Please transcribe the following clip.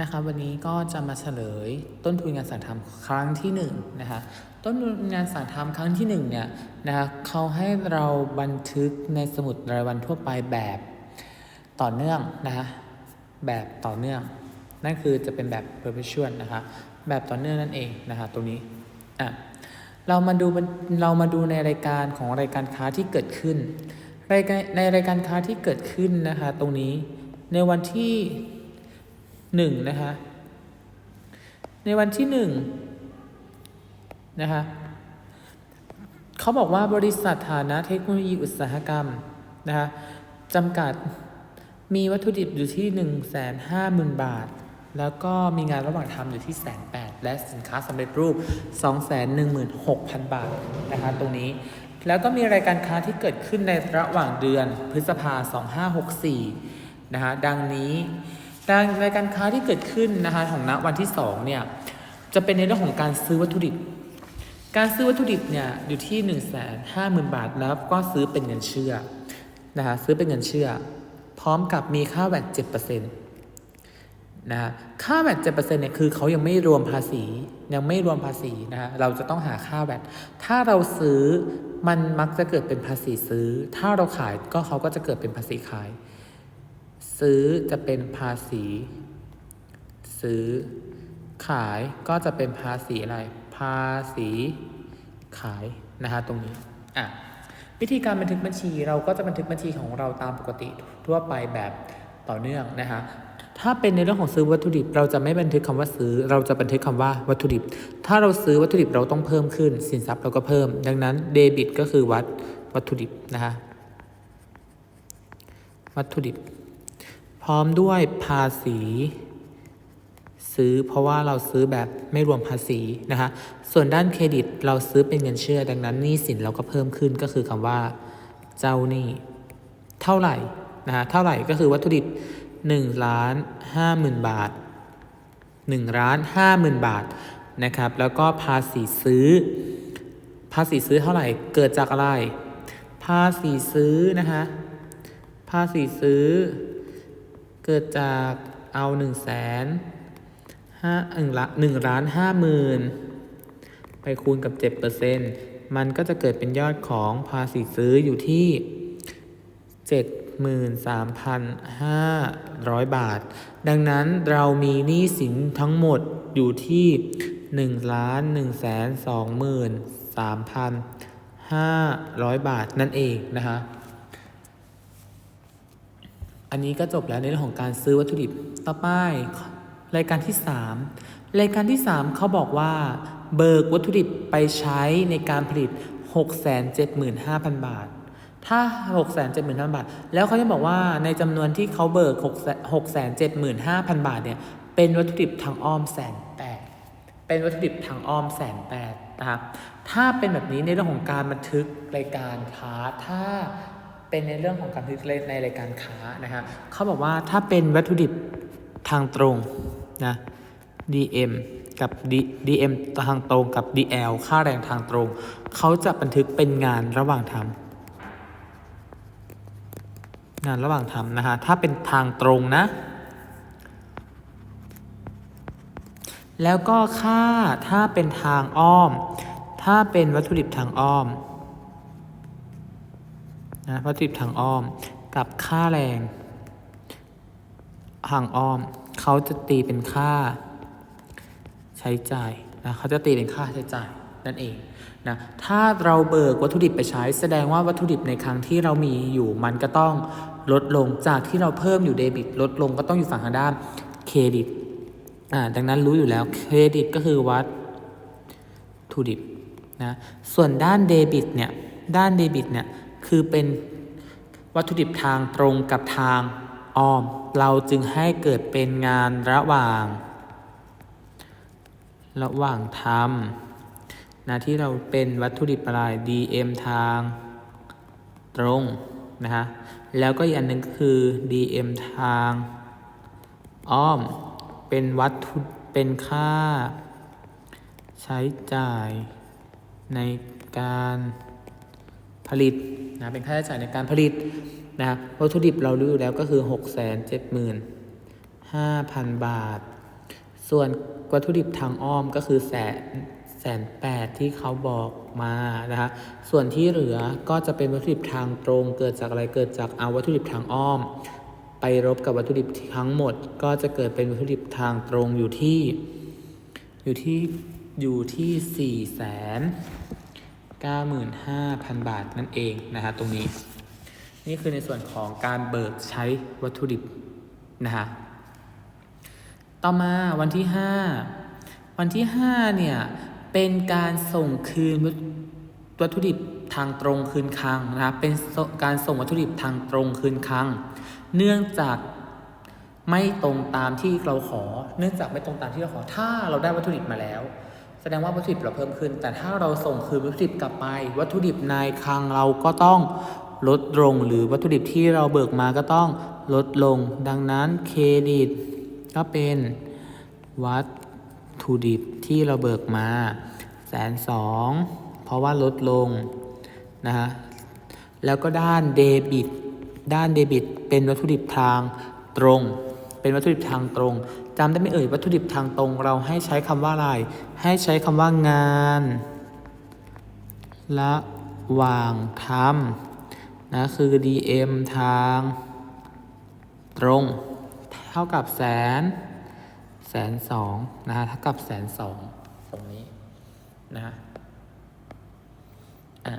นะคะวันนี้ก็จะมาเฉลยต้นทุนงานสั่งทำครั้งที่หนึ่งนะคะต้นทุนงานสั่งทำครั้งที่หนึ่งเนี่ยนะคะเขาให้เราบันทึกในสมุดรายวันทั่วไปแบบต่อเนื่องนะคะแบบต่อเนื่อง นั่นคือจะเป็นแบบ perpetual นะคะแบบต่อเนื่องนั่นเองนะคะตรงนี้อะเรามาดูมันเรามาดูในรายการของรายการค้าที่เกิดขึ้นรายการในรายการค้าที่เกิดขึ้นนะคะตรงนี้ในวันที่ หนึ่งนะคะในวันที่หนึ่งนะคะเขาบอกว่าบริษัทฐานะเทคโนโลยีอุตสาหกรรมนะคะจำกัดมีวัตถุดิบอยู่ที่1นึ่งแสนห้าหมื่นบาท แล้วก็มีงานระหว่างทำอยู่ที่แสนแปดและสินค้าสำเร็จรูป 2 1 6 0 0 0 บาทนะคะตรงนี้ แล้วก็มีรายการค้าที่เกิดขึ้นในระหว่างเดือนพฤษภา 2564นะคะดังนี้ รายการค้าที่เกิดขึ้นนะคะของณวันที่2เนี่ยจะเป็นในเรื่องของการซื้อวัตถุดิบ การซื้อวัตถุดิบเนี่ยอยู่ที่1นึ่งแสนห้าหมื่นบาทแล้วก็ซื้อเป็นเงินเชื่อนะคะซื้อเป็นเงินเชื่อ พร้อมกับมีค่าแวดเจ็ดเปอร์เซ็นต์นะะค่าแวดเจ็ดเปอร์เซ็นต์เนี่ยคือเขายังไม่รวมภาษี ยังไม่รวมภาษีนะฮะเราจะต้องหาค่าแวดถ้าเราซื้อมันมักจะเกิดเป็นภาษีซื้อ ถ้าเราขายก็เขาก็จะเกิดเป็นภาษีขาย ซื้อจะเป็นภาษี ซื้อ ขายก็จะเป็นภาษีอะไร ภาษีขายนะคะตรงนี้อะวิธีการบันทึกบัญชีเราก็จะบันทึกบัญชีของเราตามปกติทั่วไปแบบต่อเนื่องนะคะถ้าเป็นในเรื่องของซื้อวัตถุดิบ เราจะไม่บันทึกคำว่าซื้อ เราจะบันทึกคำว่าวัตถุดิบ ถ้าเราซื้อวัตถุดิบเราต้องเพิ่มขึ้น สินทรัพย์เราก็เพิ่ม ดังนั้นเดบิตก็คือวัดวัตถุดิบนะคะวัตถุดิบ ร้อมด้วยภาษี ซื้อเพราะว่าเราซื้อแบบไม่รวมภาษีนะคะ ส่วนด้านเครดิตเราซื้อเป็นเงินเชื่อ ดังนั้นหนี้สินเราก็เพิ่มขึ้นก็คือคำว่า เจ้าหนี้เท่าไหร่นะคะเท่าไหร่ก็คือวัตถุดิบ1ล้าน5หมื่นบาท1ล้าน5หมื่นบาทนะครับแล้วก็ภาษีซื้อ ภาษีซื้อเท่าไหร่เกิดจากอะไร ภาษีซื้อนะคะภาษีซื้อ เกิดจากเอา1นึ่งแสนห้าหนึ่งละหนึ่งล้านห้าหมื่นไปคูณกับเจ็ดเปอร์เซ็นมันก็จะเกิดเป็นยอดของภาษีซื้ออยู่ที่เจ็ดหมื่นสามพันห้าร้อยบาท ดังนั้นเรามีหนี้สินทั้งหมดอยู่ที่หนึ่งล้านหนึ่งแสนสองหมื่นสามพันห้าร้อยบาทนั่นเองนะคะ อันนี้ก็จบแล้วในเรื่องของการซื้อวัตถุดิบต่อไปรายการที่ 3 รายการที่ 3 เขาบอกว่า เบิกวัตถุดิบไปใช้ในการผลิต 675,000 บาท ถ้า 675,000 บาท แล้วเขาจะบอกว่าในจำนวนที่เขาเบิก 675,000 บาทเนี่ยเป็นวัตถุดิบทางอ้อมแสนแปดเป็นวัตถุดิบทางอ้อมแสนแปดนะครับถ้าเป็นแบบนี้ในเรื่องของการบันทึกรายการค้าถ้า เป็นในเรื่องของการผลิตในรายการค้านะครับเขาบอกว่าถ้าเป็นวัตถุดิบทางตรงนะ DM กับ D DM ทางตรงกับ DL ค่าแรงทางตรง เขาจะบันทึกเป็นงานระหว่างทำงานระหว่างทำนะฮะถ้าเป็นทางตรงนะ แล้วก็ค่าถ้าเป็นทางอ้อม ถ้าเป็นวัตถุดิบทางอ้อม นะวัตถุดิบทางอ้อมกับค่าแรงทางอ้อม เขาจะตีเป็นค่าใช้จ่ายนะเขาจะตีเป็นค่าใช้จ่ายนั่นเองนะถ้าเราเบิกวัตถุดิบไปใช้ แสดงว่าวัตถุดิบในครั้งที่เรามีอยู่มันก็ต้องลดลงจากที่เราเพิ่มอยู่เดบิตลดลงก็ต้องอยู่ฝั่งทางด้านเครดิตอ่าดังนั้นรู้อยู่แล้วเครดิตก็คือวัตถุดิบนะส่วนด้านเดบิตเนี่ยด้านเดบิตเนี่ย คือเป็นวัตถุดิบทางตรงกับทางอ้อม เราจึงให้เกิดเป็นงานระหว่าง ระหว่างทำนะที่เราเป็นวัตถุดิบอะไร DM ทางตรงนะฮะแล้วก็อีกอันหนึ่งคือ DM ทางอ้อม เป็นวัตถุเป็นค่า ใช้จ่ายในการ ผลิตนะเป็นค่าใช้จ่ายในการผลิตนะวัตถุดิบเรารู้อยู่แล้วก็คือ 6 7 5 0 0 0 บาท ส่วนวัตถุดิบทางอ้อมก็คือแสนแสนแปดที่เขาบอกมานะคะส่วนที่เหลือก็จะเป็นวัตถุดิบทางตรงเกิดจากอะไรเกิดจากเอาวัตถุดิบทางอ้อม ไปรบกับวัตถุดิบทั้งหมด ก็จะเกิดเป็นวัตถุดิบทางตรงอยู่ที่อยู่ที่อยู่ที่สี่แสน เก้าหมื่นห้าพันบาทนั่นเองนะคะตรงนี้ นี่คือในส่วนของการเบิกใช้วัตถุดิบนะคะต่อมาวันที่ 5 วันที่ 5 เนี่ย เป็นการส่งคืนวัตถุดิบทางตรงคืนคลังนะครับเป็นการส่งวัตถุดิบทางตรงคืนคลัง เนื่องจากไม่ตรงตามที่เราขอ เนื่องจากไม่ตรงตามที่เราขอ ถ้าเราได้วัตถุดิบมาแล้ว ดงว่าวัตถุดิบเราเพิ่มขึ้น แต่ถ้าเราส่งคืนวัตถุดิบกลับไป วัตถุดิบในคลังเราก็ต้องลดลง หรือวัตถุดิบที่เราเบิกมาก็ต้องลดลง ดังนั้นเครดิตก็เป็นวัตถุดิบที่เราเบิกมาแสนสองเพราะว่าลดลงนะฮะแล้วก็ด้านเดบิต ด้านเดบิต เป็นวัตถุดิบทางตรง เป็นวัตถุดิบทางตรงจำได้ไหมเอ่ยวัตถุดิบทางตรง เราให้ใช้คำว่าอะไรให้ใช้คำว่างานระหว่างทำนะคือ DM ทางตรง เท่ากับแสนแสนสองนะฮะเท่ากับแสนสองตรงนี้นะฮะอะ